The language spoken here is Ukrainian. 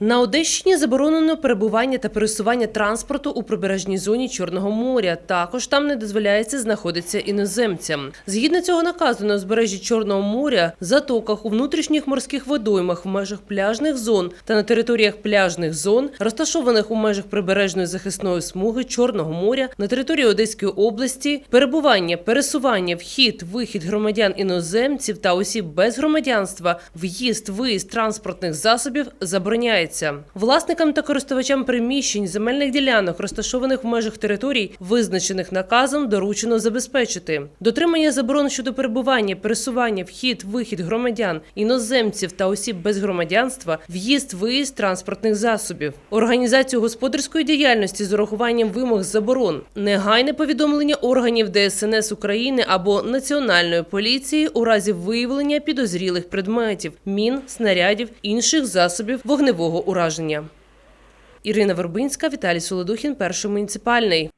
На Одещині заборонено перебування та пересування транспорту у прибережній зоні Чорного моря. Також там не дозволяється знаходитися іноземцям. Згідно цього наказу на узбережжі Чорного моря, затоках у внутрішніх морських водоймах в межах пляжних зон та на територіях пляжних зон, розташованих у межах прибережної захисної смуги Чорного моря на території Одеської області, перебування, пересування, вхід, вихід громадян іноземців та осіб без громадянства, в'їзд, виїзд транспортних засобів забороняється. Власникам та користувачам приміщень земельних ділянок, розташованих в межах територій, визначених наказом, доручено забезпечити. Дотримання заборон щодо перебування, пересування, вхід, вихід громадян, іноземців та осіб без громадянства, в'їзд, виїзд транспортних засобів, організацію господарської діяльності з урахуванням вимог заборон, негайне повідомлення органів ДСНС України або Національної поліції у разі виявлення підозрілих предметів, мін, снарядів, інших засобів вогневого ураження. Ірина Вербинська, Віталій Солодухін, перший муніципальний.